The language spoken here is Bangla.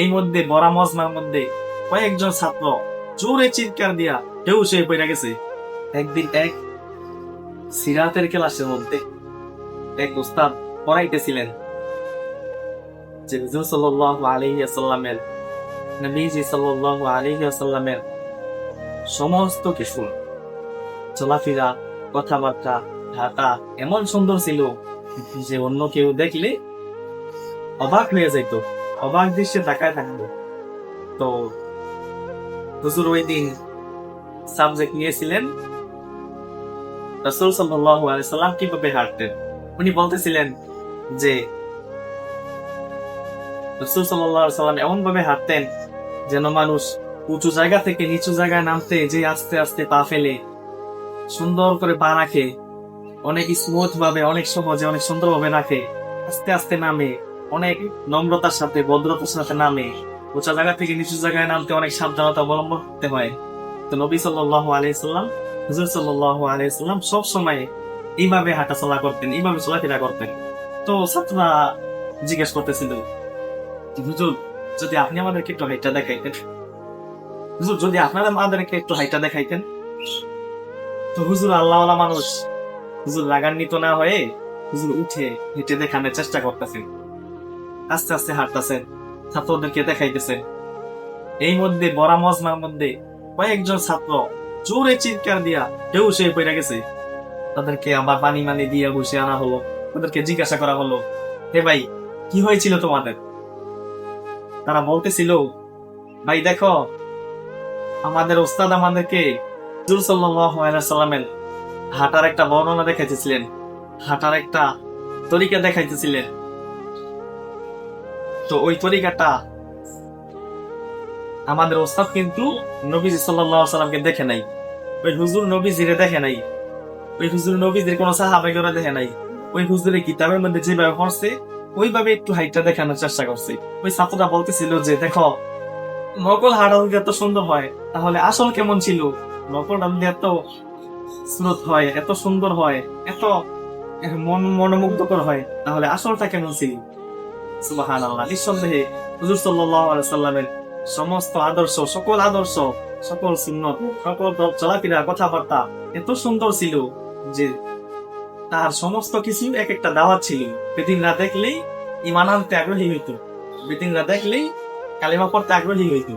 এই মধ্যে বড়া মজমার মধ্যে কয়েকজন ছাত্র জোরে চিৎকার দিয়া কেউ সে পড়ে গেছে। একদিন এক সিরাতের ক্লাসের মধ্যে এক উস্তাদ পড়াইতেছিলেন, যে নবীজি সমস্ত কিছু, চলাফেরা, কথাবার্তা হাঁটা এমন সুন্দর ছিল যে অন্য কেউ দেখলে অবাক হয়ে যাইত। অবাক দৃশ্যে তাকায় থাকতো তো, হুজুর ওই দিন সাবজেক্ট নিয়েছিলেন। রসুল সাল্লাল্লাহু আলাইহি সাল্লাম কীভাবে হাঁটতেন? উনি বলতেছিলেন যে, রসুল আলাইহি সাল্লাম এমন ভাবে হাঁটতেন যেন মানুষ উঁচু জায়গা থেকে নিচু জায়গায় নামতে, যে আস্তে আস্তে পা ফেলে, সুন্দর করে পা রাখে, অনেক স্মুথ ভাবে, অনেক সহজে, অনেক সুন্দর ভাবে রাখে, আস্তে আস্তে নামে। অনেক নম্রতার সাথে, ভদ্রতার সাথে নামে। উঁচা জায়গা থেকে নিচু জায়গায় নামতে অনেক সাবধানতা অবলম্বন করতে হয়। তো নবী সাল্লাল্লাহু আলাইহি সাল্লাম, হুজুর সাল্লাল্লাহু আলাইহি সাল্লাম সব সময় এইভাবে হাঁটাচলা করতেন, এইভাবে চলাফেরা করতেন। তো ছাত্ররা জিজ্ঞেস করতেছিল, হুজুর, যদি আপনি আমাদেরকে একটু হাইটটা দেখাইতেন, হুজুর, যদি আপনারা আমাদেরকে একটু হাইটটা দেখাইতেন? তো হুজুর আল্লাহ মানুষ, হুজুর রাগান্বিত না হয়ে হুজুর উঠে হেঁটে দেখানোর চেষ্টা করতেছেন আস্তে আস্তে হাঁটতেছেন। ছাত্রদেরকে দেখাইতেছেন এই মধ্যে, বড়া মজমার মধ্যে কয়েকজন ছাত্র জোরে চিৎকার দিয়া কেউ সে পড়ে গেছে। তাদেরকে আবার পানি মানি দিয়ে বসে আনা হলো। তাদেরকে জিজ্ঞাসা করা হলো, হে ভাই, কি হয়েছিল তোমাদের? তারা বলতেছিল, ভাই, দেখো, আমাদের ওস্তাদ আমাদেরকে সাল্লামের হাঁটার একটা বর্ণনা দেখাইতেছিলেন। হাঁটার একটা তরিকা দেখাইতেছিলেন। তো ওই তরিকাটা আমাদের ওস্তাদ কিন্তু নবীজি আলাইহি সাল্লামকে দেখে নাই। ওই হুজুর নবীজিরে দেখে নাই। ওই হুজুর নবীজির কোনো সাহাবাইগরা দেখে নাই। ওই হুজুরের কিতাবের মধ্যে যেভাবে পড়ছে, ওইভাবে একটু হাইটটা দেখানোর চেষ্টা করছে। ওই ছাত্রটা বলতেছিল যে, দেখো, নকল হাড়াল এত সুন্দর হয়, তাহলে আসল কেমন ছিল? নকল হাড়াল এত স্রোত হয়, এত সুন্দর হয়, এত মন মনোমুগ্ধকর হয়, তাহলে আসলটা কেমন ছিল? সুবাহান আল্লাহ নিঃসন্দেহে হুজুর সাল্লামের সমস্ত আদর্শ, সকল আদর্শ, সকল সুন্নত, সকল চলাফেরা, কথাবার্তা এত সুন্দর ছিল যে তার সমস্ত কিছু এক একটা দাওয়াত ছিল। বেদিনরা দেখলেই ইমান আনতে আগ্রহী হইত। বেদিনরা দেখলেই কালিমা পড়তে আগ্রহী হইতো।